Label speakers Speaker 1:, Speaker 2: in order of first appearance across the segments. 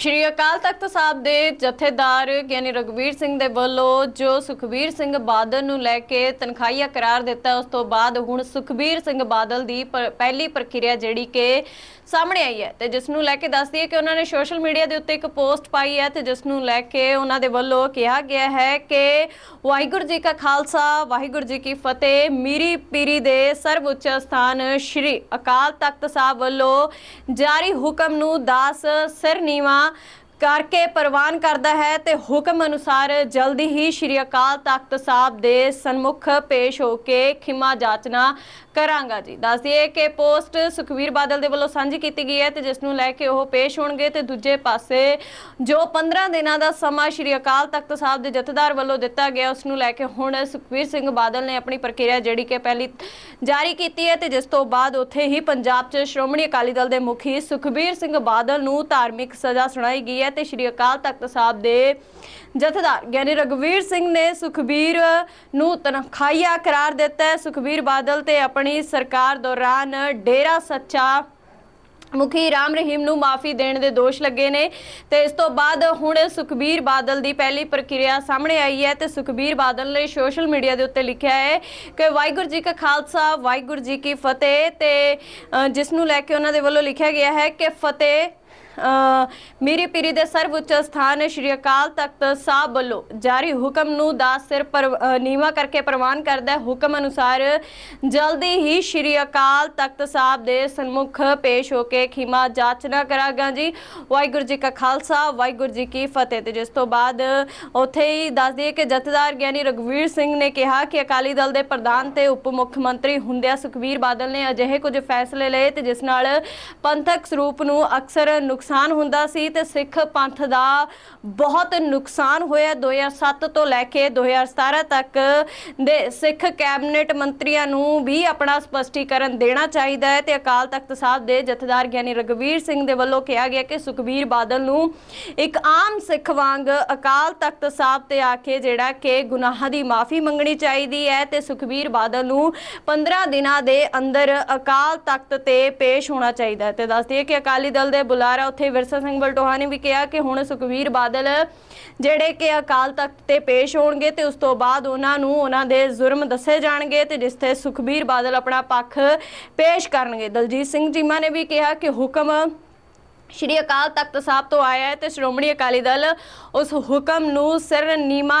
Speaker 1: ਸ਼੍ਰੀ ਅਕਾਲ ਤਖਤ ਸਾਹਿਬ ਦੇ ਜਥੇਦਾਰ ਗਿਆਨੀ ਰਗਵੀਰ ਸਿੰਘ ਦੇ ਵੱਲੋਂ ਜੋ ਸੁਖਬੀਰ ਸਿੰਘ ਬਾਦਲ ਨੂੰ ਲੈ ਕੇ ਤਨਖਾਹੀਆ ਕਰਾਰ ਦਿੱਤਾ, ਉਸ ਤੋਂ ਬਾਅਦ ਹੁਣ ਸੁਖਬੀਰ ਸਿੰਘ ਬਾਦਲ ਦੀ ਪਹਿਲੀ ਪ੍ਰਕਿਰਿਆ ਜਿਹੜੀ ਕਿ ਸਾਹਮਣੇ ਆਈ ਹੈ ਤੇ ਜਿਸ ਨੂੰ ਲੈ ਕੇ ਦੱਸਦੀ ਹੈ ਕਿ ਉਹਨਾਂ ਨੇ ਸੋਸ਼ਲ ਮੀਡੀਆ ਦੇ ਉੱਤੇ ਇੱਕ ਪੋਸਟ ਪਾਈ ਹੈ ਤੇ ਜਿਸ ਨੂੰ ਲੈ ਕੇ ਉਹਨਾਂ ਦੇ ਵੱਲੋਂ ਕਿਹਾ ਗਿਆ ਹੈ ਕਿ ਵਾਹਿਗੁਰੂ ਜੀ ਕਾ ਖਾਲਸਾ, ਵਾਹਿਗੁਰੂ ਜੀ ਕੀ ਫਤਿਹ, ਮੀਰੀ ਪੀਰੀ ਦੇ ਸਰਵਉੱਚ ਸਥਾਨ ਸ਼੍ਰੀ ਅਕਾਲ ਤਖਤ ਸਾਹਿਬ ਵੱਲੋਂ ਜਾਰੀ ਹੁਕਮ ਨੂੰ ਦਾਸ ਸਿਰ 啊。ਕਰਕੇ ਪ੍ਰਵਾਨ ਕਰਦਾ ਹੈ ਤੇ ਹੁਕਮ ਅਨੁਸਾਰ ਜਲਦੀ ਹੀ ਸ਼੍ਰੀ ਅਕਾਲ ਤਖਤ ਸਾਹਿਬ ਦੇ ਸਨਮੁਖ ਪੇਸ਼ ਹੋ ਕੇ ਖਿਮਾ ਜਾਚਨਾ ਕਰਾਂਗਾ ਜੀ। ਦੱਸ ਦਈਏ ਕਿ ਪੋਸਟ ਸੁਖਵੀਰ ਬਾਦਲ ਦੇ ਵੱਲੋਂ ਸਾਂਝੀ ਕੀਤੀ ਗਈ ਹੈ ਤੇ ਜਿਸ ਨੂੰ ਲੈ ਕੇ ਉਹ ਪੇਸ਼ ਹੋਣਗੇ ਤੇ ਦੂਜੇ ਪਾਸੇ ਜੋ 15 ਦਿਨਾਂ ਦਾ ਸਮਾਂ ਸ਼੍ਰੀ ਅਕਾਲ ਤਖਤ ਸਾਹਿਬ ਦੇ ਜਥੇਦਾਰ ਵੱਲੋਂ ਦਿੱਤਾ ਗਿਆ, ਉਸ ਨੂੰ ਲੈ ਕੇ ਹੁਣ ਸੁਖਵੀਰ ਸਿੰਘ ਬਾਦਲ ਨੇ ਆਪਣੀ ਪ੍ਰਕਿਰਿਆ ਜਿਹੜੀ ਕਿ ਪਹਿਲੀ ਜਾਰੀ ਕੀਤੀ ਹੈ ਤੇ ਜਿਸ ਤੋਂ ਬਾਅਦ ਉੱਥੇ ਹੀ ਪੰਜਾਬ 'ਚ ਸ਼੍ਰੋਮਣੀ ਅਕਾਲੀ ਦਲ ਦੇ ਮੁਖੀ ਸੁਖਬੀਰ ਸਿੰਘ ਬਾਦਲ ਨੂੰ ਧਾਰਮਿਕ ਸਜ਼ਾ ਸੁਣਾਈ ਗਈ ਹੈ ਤੇ ਸ਼੍ਰੀ ਅਕਾਲ ਤਖਤ ਸਾਹਿਬ ਦੇ ਜਥੇਦਾਰ ਗਿਆਨੀ ਰਗਵੀਰ ਸਿੰਘ ਨੇ ਸੁਖਬੀਰ ਨੂੰ ਤਨਖਾਹੀਆ ਕਰਾਰ ਦਿੱਤਾ ਹੈ। ਸੁਖਬੀਰ ਬਾਦਲ ਤੇ ਆਪਣੀ ਸਰਕਾਰ ਦੌਰਾਨ ਡੇਰਾ ਸੱਚਾ ਮੁਖੀ ਰਾਮ ਰਹੀਮ ਨੂੰ ਮਾਫੀ ਦੇਣ ਦੇ ਦੋਸ਼ ਲੱਗੇ ਨੇ ਤੇ ਇਸ ਤੋਂ ਬਾਅਦ ਹੁਣ ਸੁਖਬੀਰ ਬਾਦਲ ਦੀ ਪਹਿਲੀ ਪ੍ਰਕਿਰਿਆ ਸਾਹਮਣੇ ਆਈ ਹੈ ਤੇ ਸੁਖਬੀਰ ਬਾਦਲ ਨੇ ਸੋਸ਼ਲ ਮੀਡੀਆ ਦੇ ਉੱਤੇ ਲਿਖਿਆ ਹੈ ਕਿ ਵਾਹਿਗੁਰੂ ਜੀ ਕਾ ਖਾਲਸਾ, ਵਾਹਿਗੁਰੂ ਜੀ ਕੀ ਫਤਿਹ ਤੇ ਜਿਸ ਨੂੰ ਲੈ ਕੇ ਉਹਨਾਂ ਦੇ ਵੱਲੋਂ ਲਿਖਿਆ ਗਿਆ ਹੈ ਕਿ ਫਤਿਹ ਮੇਰੀ ਪੀਰੀ ਦੇ ਸਰਵਉੱਚ ਸਥਾਨ ਸ਼੍ਰੀ ਅਕਾਲ ਤਖਤ ਸਾਹਿਬ ਵੱਲੋਂ ਜਾਰੀ ਹੁਕਮ ਨੂੰ ਦਾ ਸਿਰ ਪਰ ਅ, ਨੀਵਾਂ ਕਰਕੇ ਪ੍ਰਵਾਨ ਕਰਦਾ ਹੈ। ਹੁਕਮ ਅਨੁਸਾਰ ਜਲਦੀ ਹੀ ਸ਼੍ਰੀ ਅਕਾਲ ਤਖਤ ਸਾਹਿਬ ਦੇ ਸਨਮੁਖ ਪੇਸ਼ ਹੋ ਕੇ ਖਿਮਾ ਜਾਚਨਾ ਕਰਾਂਗਾ ਜੀ। ਵਾਹਿਗੁਰੂ ਜੀ ਕਾ ਖਾਲਸਾ ਵਾਹਿਗੁਰੂ ਜੀ ਕੀ ਫਤਿਹ। ਤੇ ਜਿਸ ਤੋਂ ਬਾਅਦ ਉੱਥੇ ਹੀ ਦੱਸ ਦਈਏ ਕਿ ਜਥੇਦਾਰ ਗਿਆਨੀ ਰਗਵੀਰ ਸਿੰਘ ਨੇ ਕਿਹਾ ਕਿ ਅਕਾਲੀ ਦਲ ਦੇ ਪ੍ਰਧਾਨ ਤੇ ਉਪ ਮੁੱਖ ਮੰਤਰੀ ਹੁੰਦਿਆਂ ਸੁਖਬੀਰ ਬਾਦਲ ਨੇ ਅਜਿਹੇ ਕੁਝ ਫੈਸਲੇ ਲਏ ਤੇ ਜਿਸ ਨਾਲ ਪੰਥਕ ਸਰੂਪ ਨੂੰ ਅਕਸਰ ਨੁਕਸਾਨ ਹੁੰਦਾ ਸੀ ਤੇ ਸਿੱਖ ਪੰਥ ਦਾ ਬਹੁਤ ਨੁਕਸਾਨ ਹੋਇਆ 2007 ਤੋਂ ਲੈ ਕੇ 2017 ਤੱਕ ਦੇ ਸਿੱਖ ਕੈਬਨਿਟ ਮੰਤਰੀਆਂ ਨੂੰ ਵੀ ਆਪਣਾ ਸਪਸ਼ਟੀਕਰਨ ਦੇਣਾ ਚਾਹੀਦਾ ਹੈ ਤੇ ਅਕਾਲ ਤਖਤ ਸਾਹਿਬ ਦੇ ਜਥੇਦਾਰ ਗਿਆਨੀ ਰਗਵੀਰ ਸਿੰਘ ਦੇ ਵੱਲੋਂ ਕਿਹਾ ਗਿਆ ਕਿ ਸੁਖਬੀਰ ਬਾਦਲ ਨੂੰ ਇੱਕ ਆਮ ਸਿੱਖ ਵਾਂਗ ਅਕਾਲ ਤਖਤ ਸਾਹਿਬ ਤੇ ਆ ਕੇ ਜਿਹੜਾ ਕਿ ਗੁਨਾਹਾਂ ਦੀ ਮਾਫੀ ਮੰਗਣੀ ਚਾਹੀਦੀ ਹੈ ਤੇ ਸੁਖਬੀਰ ਬਾਦਲ ਨੂੰ 15 ਦਿਨਾਂ ਦੇ ਅੰਦਰ ਅਕਾਲ ਤਖਤ ਤੇ ਪੇਸ਼ ਹੋਣਾ ਚਾਹੀਦਾ ਹੈ। ਤੇ ਦੱਸਦੀ ਦਈਏ ਕਿ ਅਕਾਲੀ ਦਲ ਦੇ ਬੁਲਾਰਾ ਉੱਥੇ ਵਿਰਸਾ ਸਿੰਘ ਬਲਟੋਹਾ ਨੇ ਵੀ ਕਿਹਾ ਕਿ ਹੁਣ ਸੁਖਬੀਰ ਬਾਦਲ ਜਿਹੜੇ ਕਿ ਅਕਾਲ ਤਖਤ ਤੇ ਪੇਸ਼ ਹੋਣਗੇ ਤੇ ਉਸ ਤੋਂ ਬਾਅਦ ਉਹਨਾਂ ਨੂੰ ਉਹਨਾਂ ਦੇ ਜ਼ੁਰਮ ਦੱਸੇ ਜਾਣਗੇ ਤੇ ਜਿਸ ਤੇ ਸੁਖਬੀਰ ਬਾਦਲ ਆਪਣਾ ਪੱਖ ਪੇਸ਼ ਕਰਨਗੇ। ਦਲਜੀਤ ਸਿੰਘ ਚੀਮਾ ਨੇ ਵੀ ਕਿਹਾ ਕਿ ਹੁਕਮ ਸ਼੍ਰੀ ਅਕਾਲ ਤਖਤ ਸਾਹਿਬ ਤੋਂ ਆਇਆ ਹੈ ਤੇ ਸ਼੍ਰੋਮਣੀ ਅਕਾਲੀ ਦਲ ਉਸ ਹੁਕਮ ਨੂੰ ਸਿਰ ਨੀਮਾ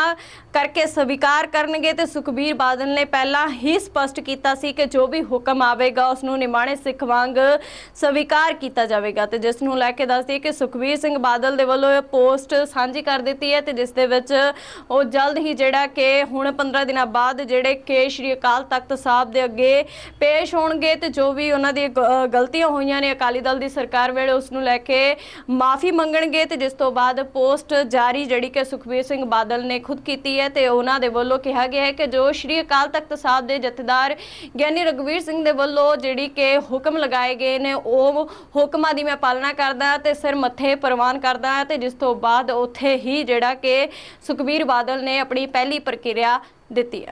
Speaker 1: ਕਰਕੇ ਸਵੀਕਾਰ ਕਰਨਗੇ ਤੇ ਸੁਖਬੀਰ ਬਾਦਲ ਨੇ ਪਹਿਲਾਂ ਹੀ ਸਪਸ਼ਟ ਕੀਤਾ ਸੀ ਕਿ ਜੋ ਵੀ ਹੁਕਮ ਆਵੇਗਾ, ਉਸ ਨੂੰ ਨਿਮਾਣੇ ਸਿੱਖ ਵਾਂਗ ਸਵੀਕਾਰ ਕੀਤਾ ਜਾਵੇਗਾ ਤੇ ਜਿਸ ਨੂੰ ਲੈ ਕੇ ਦੱਸਦੀ ਕਿ ਸੁਖਬੀਰ ਸਿੰਘ ਬਾਦਲ ਦੇ ਵੱਲੋਂ ਇਹ ਪੋਸਟ ਸਾਂਝੀ ਕਰ ਦਿੱਤੀ ਹੈ ਤੇ ਜਿਸ ਦੇ ਵਿੱਚ ਉਹ ਜਲਦ ਹੀ ਜਿਹੜਾ ਕਿ ਹੁਣ 15 ਦਿਨਾਂ ਬਾਅਦ ਜਿਹੜੇ ਕਿ ਸ਼੍ਰੀ ਅਕਾਲ ਤਖਤ ਸਾਹਿਬ ਦੇ ਅੱਗੇ ਪੇਸ਼ ਹੋਣਗੇ ਤੇ ਜੋ ਵੀ ਉਹਨਾਂ ਦੀ ਗਲਤੀਆਂ ਹੋਈਆਂ ਨੇ ਅਕਾਲੀ ਦਲ ਦੀ ਸਰਕਾਰ ਵੇਲੇ, ਉਸ ਨੂੰ ਲੈ ਕੇ ਮਾਫੀ ਮੰਗਣਗੇ ਤੇ ਜਿਸ ਤੋਂ ਬਾਅਦ ਪੋਸਟ ਜਾਰੀ ਜਿਹੜੀ ਕਿ ਸੁਖਬੀਰ ਸਿੰਘ ਬਾਦਲ ਨੇ ਖੁਦ ਕੀਤੀ ਹੈ ਤੇ ਉਹਨਾਂ ਦੇ ਵੱਲੋਂ ਕਿਹਾ ਗਿਆ ਹੈ ਕਿ ਜੋ ਸ਼੍ਰੀ ਅਕਾਲ ਤਖਤ ਸਾਹਿਬ ਦੇ ਜਥੇਦਾਰ ਗਿਆਨੀ ਰਗਵੀਰ ਸਿੰਘ ਦੇ ਵੱਲੋਂ ਜਿਹੜੀ ਕਿ ਹੁਕਮ ਲਗਾਏ ਗਏ ਨੇ, ਉਹ ਹੁਕਮਾਂ ਦੀ ਮੈਂ ਪਾਲਣਾ ਕਰਦਾ ਤੇ ਸਿਰ ਮੱਥੇ ਪ੍ਰਵਾਨ ਕਰਦਾ ਤੇ ਜਿਸ ਤੋਂ ਬਾਅਦ ਉੱਥੇ ਹੀ ਜਿਹੜਾ ਕਿ ਸੁਖਬੀਰ ਬਾਦਲ ਨੇ ਆਪਣੀ ਪਹਿਲੀ ਪ੍ਰਕਿਰਿਆ ਦਿੱਤੀ ਹੈ।